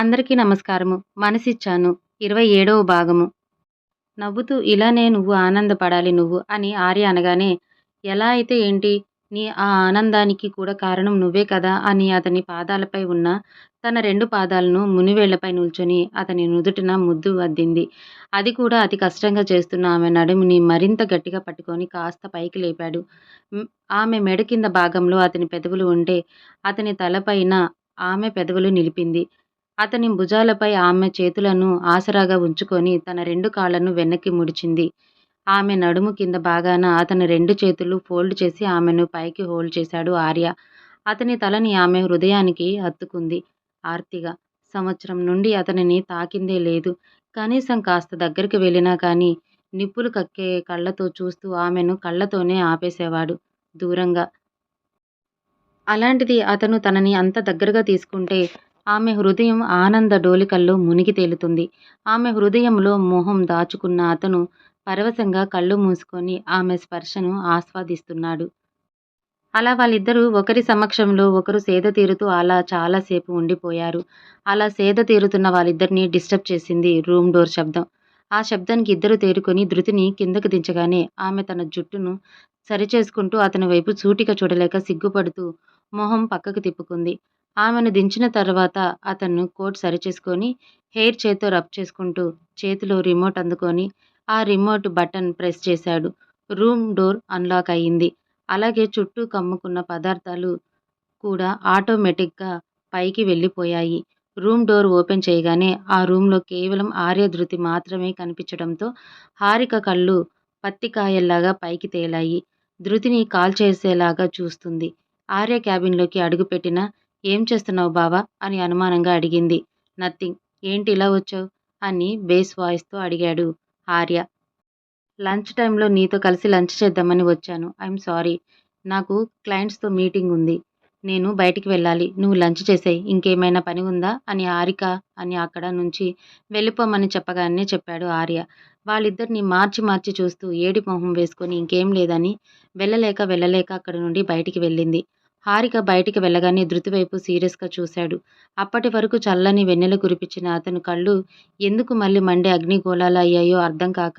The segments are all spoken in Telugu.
అందరికీ నమస్కారము. మనసిచ్చాను. ఇరవై ఏడవ భాగము. నవ్వుతూ ఇలానే నువ్వు ఆనందపడాలి నువ్వు అని ఆర్య అనగానే ఎలా అయితే ఏంటి? నీ ఆ ఆనందానికి కూడా కారణం నువ్వే కదా అని అతని పాదాలపై ఉన్న తన రెండు పాదాలను మునివేళ్ళపై నిల్చొని అతని నుదుటిన ముద్దు అద్దింది. అది కూడా అతి కష్టంగా చేస్తున్న ఆమె నడుముని మరింత గట్టిగా పట్టుకొని కాస్త పైకి లేపాడు. ఆమె మెడ కింద భాగంలో అతని పెదవులు ఉంటే అతని తలపైన ఆమె పెదవులు నిలిపింది. అతని భుజాలపై ఆమె చేతులను ఆసరాగా ఉంచుకొని తన రెండు కాళ్ళను వెనక్కి ముడిచింది. ఆమె నడుము కింద భాగాన అతని రెండు చేతులు ఫోల్డ్ చేసి ఆమెను పైకి హోల్డ్ చేశాడు ఆర్య. అతని తలని ఆమె హృదయానికి హత్తుకుంది ఆర్తిగా. సంవత్సరం నుండి అతనిని తాకిందే లేదు. కనీసం కాస్త దగ్గరికి వెళ్ళినా కానీ నిప్పులు కక్కే కళ్ళతో చూస్తూ ఆమెను కళ్ళతోనే ఆపేసేవాడు దూరంగా. అలాంటిది అతను తనని అంత దగ్గరగా తీసుకుంటే ఆమె హృదయం ఆనంద డోలికల్లో మునిగి తేలుతుంది. ఆమె హృదయంలో మొహం దాచుకున్న అతను పరవశంగా కళ్ళు మూసుకొని ఆమె స్పర్శను ఆస్వాదిస్తున్నాడు. అలా వాళ్ళిద్దరూ ఒకరి సమక్షంలో ఒకరు సేద తీరుతూ అలా చాలాసేపు ఉండిపోయారు. అలా సేద తీరుతున్న వాళ్ళిద్దరినీ డిస్టర్బ్ చేసింది రూమ్ డోర్ శబ్దం. ఆ శబ్దానికి ఇద్దరు తేరుకొని ధృతిని కిందకు దించగానే ఆమె తన జుట్టును సరిచేసుకుంటూ అతని వైపు సూటిగా చూడలేక సిగ్గుపడుతూ మొహం పక్కకు తిప్పుకుంది. ఆమెను దించిన తర్వాత అతను కోట్ సరిచేసుకొని హెయిర్ చేత్తో రబ్ చేసుకుంటూ చేతిలో రిమోట్ అందుకొని ఆ రిమోట్ బటన్ ప్రెస్ చేశాడు. రూమ్ డోర్ అన్లాక్ అయింది. అలాగే చుట్టూ కమ్ముకున్న పదార్థాలు కూడా ఆటోమేటిక్గా పైకి వెళ్ళిపోయాయి. రూమ్ డోర్ ఓపెన్ చేయగానే ఆ రూమ్లో కేవలం ఆర్యధృతి మాత్రమే కనిపించడంతో హారిక కళ్ళు పత్తికాయల్లాగా పైకి తేలాయి. ధృతిని కాల్చేసేలాగా చూస్తుంది. ఆర్య క్యాబిన్లోకి అడుగుపెట్టిన ఏం చేస్తున్నావు బావా? అని అనుమానంగా అడిగింది. నథింగ్. ఏంటి ఇలా వచ్చావు? అని బేస్ వాయిస్తో అడిగాడు ఆర్య. లంచ్ టైంలో నీతో కలిసి లంచ్ చేద్దామని వచ్చాను. I'm sorry. నాకు క్లయింట్స్తో మీటింగ్ ఉంది. నేను బయటికి వెళ్ళాలి. నువ్వు లంచ్ చేసే ఇంకేమైనా పని ఉందా? అని ఆరిక అని అక్కడ నుంచి వెళ్ళిపోమని చెప్పగానే చెప్పాడు ఆర్య. వాళ్ళిద్దరిని మార్చి మార్చి చూస్తూ ఏడి మొహం వేసుకొని ఇంకేం లేదని వెళ్ళలేక వెళ్ళలేక అక్కడి నుండి బయటికి వెళ్ళింది. హారిక బయటికి వెళ్ళగానే ధృతివైపు సీరియస్గా చూశాడు. అప్పటి వరకు చల్లని వెన్నెల కురిపించిన అతని కళ్ళు ఎందుకు మళ్ళీ మండే అగ్నిగోళాలు అయ్యాయో అర్థం కాక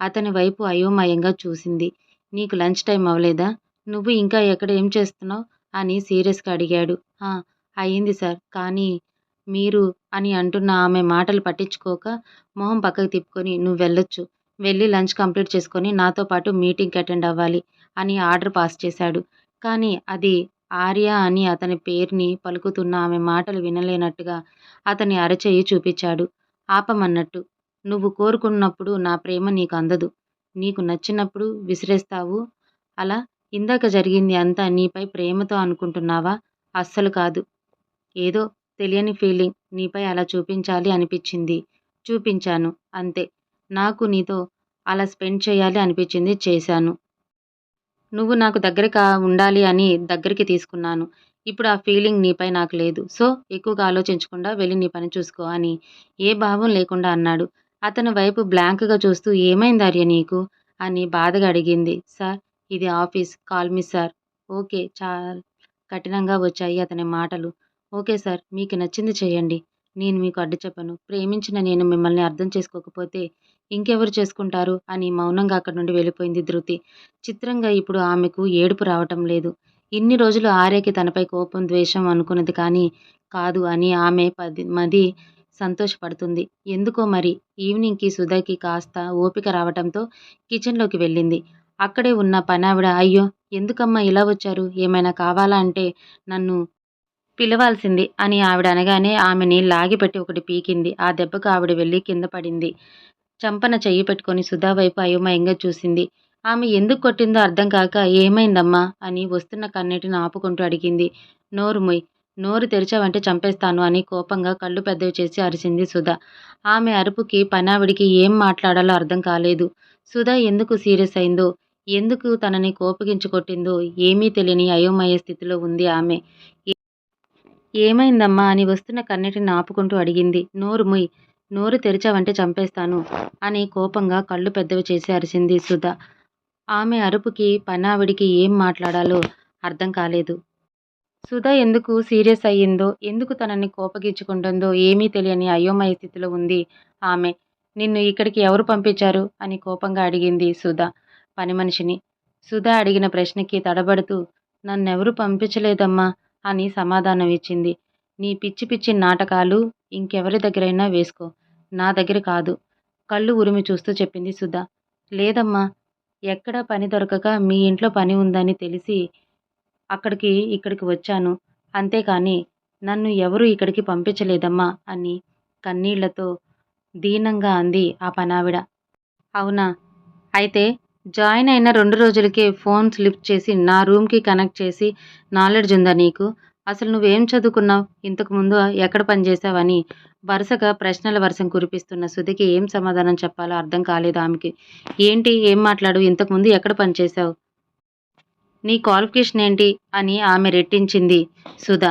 అతని వైపు అయోమయంగా చూసింది. నీకు లంచ్ టైం అవలేదా? నువ్వు ఇంకా ఎక్కడ ఏం చేస్తున్నావ్? అని సీరియస్గా అడిగాడు. అయ్యింది అయింది సార్. కానీ మీరు అని అంటున్న ఆమె మాటలు పట్టించుకోక మొహం పక్కకు తిప్పుకొని నువ్వు వెళ్ళొచ్చు వెళ్ళి లంచ్ కంప్లీట్ చేసుకొని నాతో పాటు మీటింగ్కి అటెండ్ అవ్వాలి అని ఆర్డర్ పాస్ చేశాడు. కానీ అది ఆర్య అని అతని పేర్ని పలుకుతున్న ఆమె మాటలు వినలేనట్టుగా అతని అరచేయి చూపించాడు. ఆపమన్నట్టు. నువ్వు కోరుకున్నప్పుడు నా ప్రేమ నీకు అందదు. నీకు నచ్చినప్పుడు విసిరేస్తావు. అలా ఇందాక జరిగింది అంతా నీపై ప్రేమతో అనుకుంటున్నావా? అస్సలు కాదు. ఏదో తెలియని ఫీలింగ్ నీపై అలా చూపించాలి అనిపించింది. చూపించాను. అంతే. నాకు నీతో అలా స్పెండ్ చేయాలి అనిపించింది చేశాను. నువ్వు నాకు దగ్గరగా ఉండాలి అని దగ్గరికి తీసుకున్నాను. ఇప్పుడు ఆ ఫీలింగ్ నీపై నాకు లేదు. సో ఎక్కువగా ఆలోచించకుండా వెళ్ళి నీ పని చూసుకో అని ఏ భావం లేకుండా అన్నాడు. అతని వైపు బ్లాంక్గా చూస్తూ ఏమైంది ఆర్య నీకు? అని బాధగా అడిగింది. సార్ ఇది office. Call me sir. Okay చాలా కఠినంగా వచ్చాయి అతని మాటలు. Okay sir. మీకు నచ్చింది చేయండి నేను మీకు అడ్డు చెప్పను. ప్రేమించిన నేను మిమ్మల్ని అర్థం చేసుకోకపోతే ఇంకెవరు చేసుకుంటారు? అని మౌనంగా అక్కడి నుండి వెళ్ళిపోయింది ధృతి. చిత్రంగా ఇప్పుడు ఆమెకు ఏడుపు రావటం లేదు. ఇన్ని రోజులు ఆర్యకి తనపై కోపం, ద్వేషం అనుకున్నది కానీ కాదు అని ఆమె పది మది సంతోషపడుతుంది. ఎందుకో మరి ఈవినింగ్కి సుధాకి కాస్త ఓపిక రావటంతో కిచెన్లోకి వెళ్ళింది. అక్కడే ఉన్న పనావిడ అయ్యో! ఎందుకమ్మా ఇలా వచ్చారు? ఏమైనా కావాలా అంటే నన్ను పిలవాల్సింది అని ఆవిడ అనగానే ఆమెని లాగిపెట్టి ఒకటి పీకింది. ఆ దెబ్బకు ఆవిడ వెళ్ళి కింద పడింది. చంపన చెయ్యి పెట్టుకొని సుధా వైపు అయోమయంగా చూసింది. ఆమె ఎందుకు కొట్టిందో అర్థం కాక ఏమైందమ్మా? అని వస్తున్న కన్నీటిని ఆపుకుంటూ అడిగింది. నోరు మొయ్ నోరు తెరిచావంటే చంపేస్తాను అని కోపంగా కళ్ళు పెద్దవి చేసి అరిచింది సుధా ఆమె అరుపుకి పనావిడికి ఏం మాట్లాడాలో అర్థం కాలేదు. సుధా ఎందుకు సీరియస్ అయిందో, ఎందుకు తనని కోపగించి కొట్టిందో ఏమీ తెలియని అయోమయ స్థితిలో ఉంది ఆమె. ఏమైందమ్మా? అని వస్తున్న కన్నీటిని ఆపుకుంటూ అడిగింది. నోరు ముయ్. నోరు తెరిచావంటే చంపేస్తాను అని కోపంగా కళ్ళు పెద్దవి చేసి అరిచింది సుధ. ఆమె అరుపుకి పనావిడికి ఏం మాట్లాడాలో అర్థం కాలేదు. సుధ ఎందుకు సీరియస్ అయ్యిందో ఎందుకు తనని కోపగించుకుంటుందో ఏమీ తెలియని అయోమయ స్థితిలో ఉంది ఆమె నిన్ను ఇక్కడికి ఎవరు పంపించారు అని కోపంగా అడిగింది సుధ పని మనిషిని సుధ అడిగిన ప్రశ్నకి తడబడుతూ నన్నెవరు పంపించలేదమ్మా అని సమాధానం ఇచ్చింది నీ పిచ్చి పిచ్చి నాటకాలు ఇంకెవరి దగ్గరైనా వేసుకో. నా దగ్గర కాదు. కళ్ళు ఉరిమి చూస్తూ చెప్పింది సుధా. లేదమ్మా ఎక్కడా పని దొరకక మీ ఇంట్లో పని ఉందని తెలిసి అక్కడికి ఇక్కడికి వచ్చాను. అంతేకాని నన్ను ఎవరు ఇక్కడికి పంపించలేదమ్మా అని కన్నీళ్ళతో దీనంగా అంది ఆ పనావిడ. అవునా? అయితే జాయిన్ అయిన రెండు రోజులకే ఫోన్ లిఫ్ట్ చేసి నా రూమ్కి కనెక్ట్ చేసి నాలెడ్జ్ ఉందా నీకు? అసలు నువ్వేం చదువుకున్నావు? ఇంతకు ముందు ఎక్కడ పనిచేసావని వరుసగా ప్రశ్నల వర్షం కురిపిస్తున్న సుధికి ఏం సమాధానం చెప్పాలో అర్థం కాలేదు ఆమెకి. ఏంటి? ఏం మాట్లాడు? ఇంతకుముందు ఎక్కడ పనిచేశావు నీ క్వాలిఫికేషన్ ఏంటి? అని ఆమె రెట్టించింది సుధ.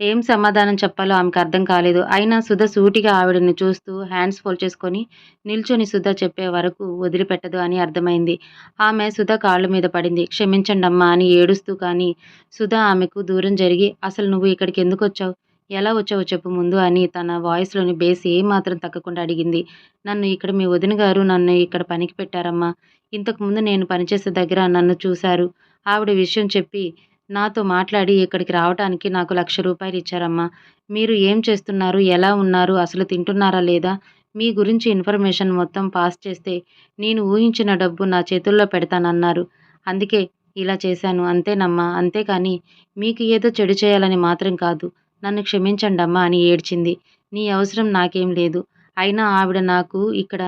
ఏం సమాధానం చెప్పాలో ఆమెకు అర్థం కాలేదు. అయినా సుధ సూటిగా ఆవిడని చూస్తూ హ్యాండ్స్ ఫోల్డ్ చేసుకొని నిల్చొని సుధ చెప్పే వరకు వదిలిపెట్టదు అని అర్థమైంది. ఆమె సుధ కాళ్ళ మీద పడింది. క్షమించండి అమ్మా అని ఏడుస్తూ కానీ సుధ ఆమెకు దూరం జరిగి అసలు నువ్వు ఇక్కడికి ఎందుకు వచ్చావు? ఎలా వచ్చావో చెప్పు ముందు అని తన వాయిస్లోని బేస్ ఏమాత్రం తగ్గకుండా అడిగింది. నన్ను ఇక్కడ మీ వదిన గారు నన్ను ఇక్కడ పనికి పెట్టారమ్మా. ఇంతకుముందు నేను పనిచేసే దగ్గర నన్ను చూశారు. ఆవిడ విషయం చెప్పి నాతో మాట్లాడి ఇక్కడికి రావడానికి నాకు లక్ష రూపాయలు ఇచ్చారమ్మా. మీరు ఏం చేస్తున్నారు? ఎలా ఉన్నారు? అసలు తింటున్నారా లేదా? మీ గురించి ఇన్ఫర్మేషన్ మొత్తం పాస్ చేస్తే నేను ఊహించిన డబ్బు నా చేతుల్లో పెడతానన్నారు. అందుకే ఇలా చేశాను. అంతేనమ్మా. అంతేకాని మీకు ఏదో చెడు చేయాలని మాత్రం కాదు. నన్ను క్షమించండి అమ్మా అని ఏడ్చింది. నీ అవసరం నాకేం లేదు. అయినా ఆవిడ నాకు ఇక్కడ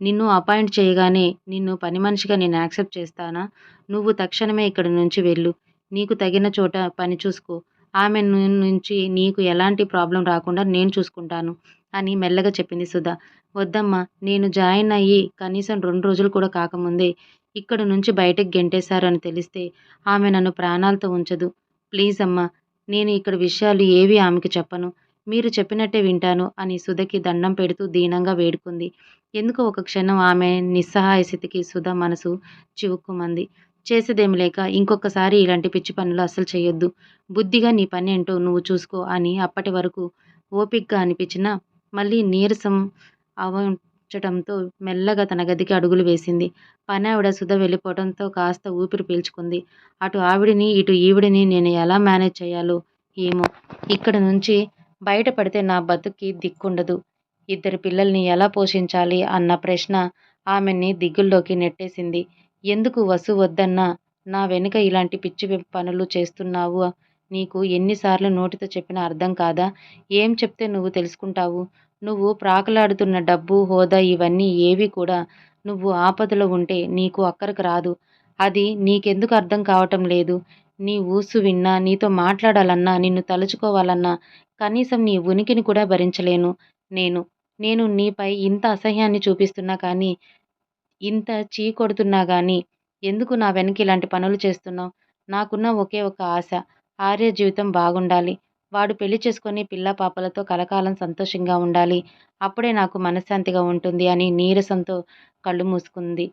నిన్ను అపాయింట్ చేయగానే నిన్ను పని మనిషిగా నేను యాక్సెప్ట్ చేస్తానా? నువ్వు తక్షణమే ఇక్కడి నుంచి వెళ్ళు. నీకు తగిన చోట పని చూసుకో. ఆమె నుంచి నీకు ఎలాంటి ప్రాబ్లం రాకుండా నేను చూసుకుంటాను అని మెల్లగా చెప్పింది సుధా. వద్దమ్మా నేను జాయిన్ అయ్యి కనీసం రెండు రోజులు కూడా కాకముందే ఇక్కడ నుంచి బయటకు గెంటేశారని తెలిస్తే ఆమె నన్ను ప్రాణాలతో ఉంచదు. ప్లీజ్ అమ్మా నేను ఇక్కడ విషయాలు ఏవి ఆమెకి చెప్పను. మీరు చెప్పినట్టే వింటాను అని సుధకి దండం పెడుతూ దీనంగా వేడుకుంది. ఎందుకో ఒక క్షణం ఆమె నిస్సహాయ స్థితికి సుధ మనసు చివుక్కుమంది. చేసేదేమి లేక ఇంకొకసారి ఇలాంటి పిచ్చి పనులు అస్సలు చేయొద్దు. బుద్ధిగా నీ పని ఏంటో నువ్వు చూసుకో అని అప్పటి వరకు ఓపిక్గా అనిపించినా మళ్ళీ నీరసం అవంచడంతో మెల్లగా తన గదికి అడుగులు వేసింది. పని ఆవిడ సుధ వెళ్ళిపోవడంతో కాస్త ఊపిరి పీల్చుకుంది. అటు ఆవిడిని ఇటు ఈవిడిని నేను ఎలా మేనేజ్ చేయాలో ఏమో. ఇక్కడ నుంచి బయటపడితే నా బతుక్కి దిక్కుండదు. ఇద్దరు పిల్లల్ని ఎలా పోషించాలి అన్న ప్రశ్న ఆమెని దిగుల్లోకి నెట్టేసింది. ఎందుకు వసు వద్దన్నా? నా వెనుక ఇలాంటి పిచ్చి పనులు చేస్తున్నావు. నీకు ఎన్నిసార్లు నోటితో చెప్పినా అర్థం కాదా? ఏం చెప్తే నువ్వు తెలుసుకుంటావు? నువ్వు ప్రాకలాడుతున్న డబ్బు హోదా ఇవన్నీ ఏవి కూడా నువ్వు ఆపదలో ఉంటే నీకు అక్కరకు రాదు. అది నీకెందుకు అర్థం కావటం లేదు? నీ ఊసు విన్నా నీతో మాట్లాడాలన్నా నిన్ను తలుచుకోవాలన్నా కనీసం నీ ఉనికిని కూడా భరించలేను నేను. నేను నీపై ఇంత అసహ్యాన్ని చూపిస్తున్నా కానీ ఇంత చీ కొడుతున్నా కానీ ఎందుకు నా వెనక ఇలాంటి పనులు చేస్తున్నావు? నాకున్న ఒకే ఒక ఆశ ఆర్య జీవితం బాగుండాలి. వాడు పెళ్ళి చేసుకొని పిల్ల పాపలతో కలకాలం సంతోషంగా ఉండాలి. అప్పుడే నాకు మనశ్శాంతిగా ఉంటుంది అని నీరసంతో కళ్ళు మూసుకుంది.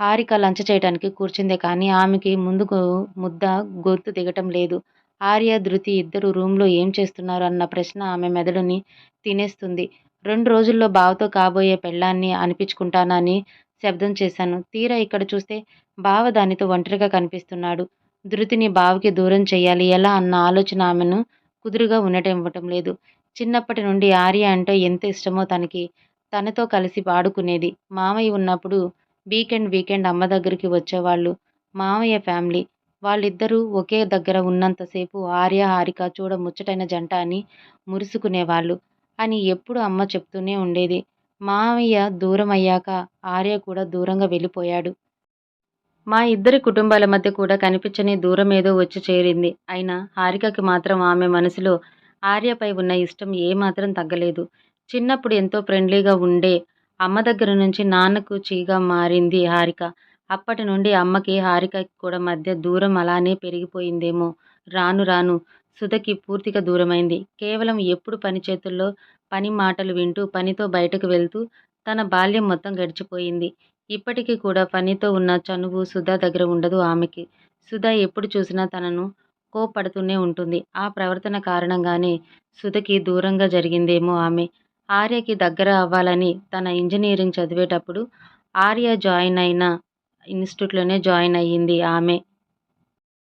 హారిక లంచ చేయడానికి కూర్చుందే కానీ ఆమెకి ముందుకు ముద్ద గొంతు దిగటం లేదు. ఆర్య ధృతి ఇద్దరు రూమ్లో ఏం చేస్తున్నారు అన్న ప్రశ్న ఆమె మెదడుని తినేస్తుంది. రెండు రోజుల్లో బావతో కాబోయే పెళ్ళాన్ని అనిపించుకుంటానని శబ్దం చేశాను. తీరా ఇక్కడ చూస్తే బావ దానితో ఒంటరిగా కనిపిస్తున్నాడు. ధృతిని బావకి దూరం చేయాలి ఎలా అన్న ఆలోచన ఆమెను కుదురుగా ఉండటం ఇవ్వటం లేదు. చిన్నప్పటి నుండి ఆర్య అంటే ఎంత ఇష్టమో తనకి తనతో కలిసి ఆడుకునేది మామయ్య ఉన్నప్పుడు వీకెండ్ వీకెండ్ అమ్మ దగ్గరికి వచ్చేవాళ్ళు. మామయ్య ఫ్యామిలీ. వాళ్ళిద్దరూ ఒకే దగ్గర ఉన్నంతసేపు ఆర్య హారిక చూడ ముచ్చటైన జంట అని మురుసుకునేవాళ్ళు. అని ఎప్పుడు అమ్మ చెప్తూనే ఉండేది. మామయ్య దూరం అయ్యాక ఆర్య కూడా దూరంగా వెళ్ళిపోయాడు. మా ఇద్దరి కుటుంబాల మధ్య కూడా కనిపించని దూరం ఏదో వచ్చి చేరింది. అయినా హారికకి మాత్రం ఆమె మనసులో ఆర్యపై ఉన్న ఇష్టం ఏమాత్రం తగ్గలేదు. చిన్నప్పుడు ఎంతో ఫ్రెండ్లీగా ఉండే అమ్మ దగ్గర నుంచి నాన్నకు చీగా మారింది హారిక. అప్పటి నుండి అమ్మకి హారికకి కూడా మధ్య దూరం అలానే పెరిగిపోయిందేమో. రాను రాను సుధకి పూర్తిగా దూరమైంది. కేవలం ఎప్పుడు పని చేతుల్లో పని మాటలు వింటూ పనితో బయటకు వెళ్తూ తన బాల్యం మొత్తం గడిచిపోయింది. ఇప్పటికీ కూడా పనితో ఉన్న చనువు సుధా దగ్గర ఉండదు ఆమెకి. సుధా ఎప్పుడు చూసినా తనను కోపడుతూనే ఉంటుంది. ఆ ప్రవర్తన కారణంగానే సుధకి దూరంగా జరిగిందేమో ఆమె. ఆర్యకి దగ్గర అవ్వాలని తన ఇంజనీరింగ్ చదివేటప్పుడు ఆర్య జాయిన్ అయిన ఇన్స్టిట్యూట్లోనే జాయిన్ అయ్యింది ఆమె.